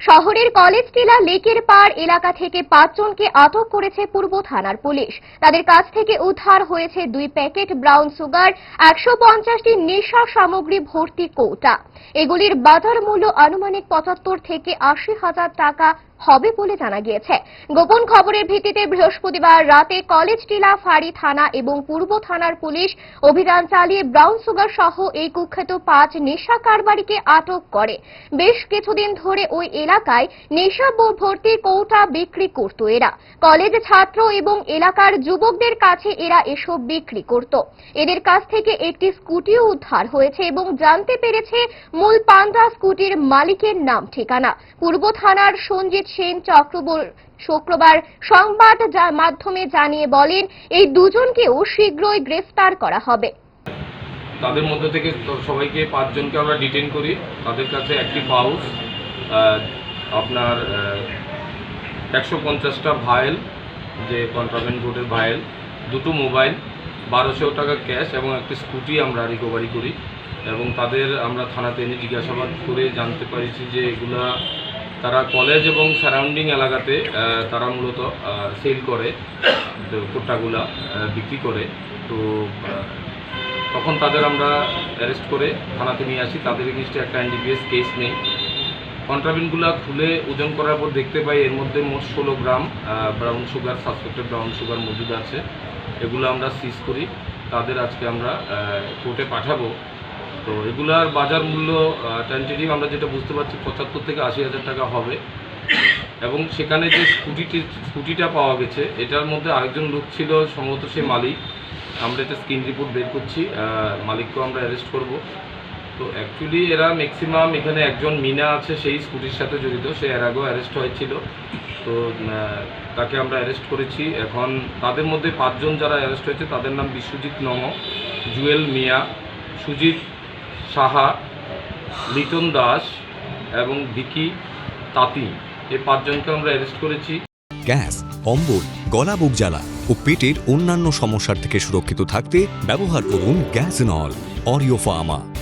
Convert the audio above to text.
শহরের কলেজ, টিলা, লেকের পার এলাকা থেকে পাঁচজনকে আটক করেছে পূর্ব থানার পুলিশ। তাদের কাছ থেকে উদ্ধার হয়েছে দুই প্যাকেট ব্রাউন সুগার, একশো পঞ্চাশটি নেশা সামগ্রী ভর্তি কৌটা। এগুলির বাজার মূল্য আনুমানিক পঁচাত্তর থেকে আশি হাজার টাকা হবে বলে জানা গিয়েছে। গোপন খবরের ভিত্তিতে বৃহস্পতিবার রাতে কলেজ, টিলা, ফাঁড়ি থানা এবং পূর্ব থানার পুলিশ অভিযান চালিয়ে ব্রাউন সুগার সহ এই কুখ্যাত পাঁচ নেশা কারবারিকে আটক করে। বেশ কিছুদিন ধরে ওই এলাকায় নেশা ভর্তি কৌটা বিক্রি করত এরা। কলেজ ছাত্র এবং এলাকার যুবকদের কাছে এরা এসব বিক্রি করত। এদের কাছ থেকে একটি স্কুটিও উদ্ধার হয়েছে এবং জানতে পেরেছে মূল পান্ডা স্কুটির মালিকের নাম ঠিকানা। পূর্ব থানার সঞ্জিত সেন চক্রবর্তী শুক্রবার সংবাদ মাধ্যমে জানিয়ে বলেন, এই দুজনকেও শীঘ্রই গ্রেফতার করা হবে। তাদের মধ্যে থেকে সবাইকে পাঁচজনকে আমরা ডিটেন করি। তাদের কাছে একটি পাউচ আপনার একশো পঞ্চাশটা ভায়েল যে কন্ট্রাভেন্ট বোর্ডের ভায়েল দুটো মোবাইল বারোশো টাকা ক্যাশ এবং একটি স্কুটি আমরা রিকভারি করি এবং তাদের আমরা থানাতে এনে জিজ্ঞাসাবাদ করে জানতে পারিছি যে এগুলা তারা কলেজ এবং সারাউন্ডিং এলাকাতে তারা মূলত সেল করে কোট্টাগুলা বিক্রি করে। তো তখন তাদের আমরা অ্যারেস্ট করে থানাতে নিয়ে আসি। তাদের এগেনস্টে একটা এনডিপিএস কেস নেই। কন্ট্রাবিনগুলো খুলে ওজন করার পর দেখতে পাই এর মধ্যে মোট ষোলো gram brown sugar suspected brown sugar মজুদ আছে। এগুলো আমরা সিজ করি। তাদের আজকে আমরা কোর্টে পাঠাবো। তো এগুলার বাজার মূল্য টেন্টেটিভ আমরা যেটা বুঝতে পারছি পঁচাত্তর থেকে আশি হাজার টাকা হবে। এবং সেখানে যে স্কুটিটি, স্কুটিটা পাওয়া গেছে, এটার মধ্যে আরেকজন লোক ছিল, সম্ভবত সে মালিক। আমরা এটা স্ক্রিন রিপোর্ট বের করছি মালিককেও আমরা অ্যারেস্ট করব। তো অ্যাকচুয়ালি এরা ম্যাক্সিমাম এখানে একজন মিনা আছে, সেই স্কুটির সাথে জড়িত। সে এর আগেও অ্যারেস্ট হয়েছিল। তো তাকে আমরা অ্যারেস্ট করেছি। এখন তাদের মধ্যে পাঁচজন যারা অ্যারেস্ট হয়েছে, তাদের নাম বিশ্বজিৎ নম, জুয়েল মিয়া, সুজিত সাহা, লিটন দাস এবং ভিকি তাঁতি। এই পাঁচজনকে আমরা অ্যারেস্ট করেছি। গ্যাস অম্বল গলা বুক জ্বালা ও পেটের অন্যান্য সমস্যার থেকে সুরক্ষিত থাকতে ব্যবহার করুন গ্যাস নল অরিও ফার্মা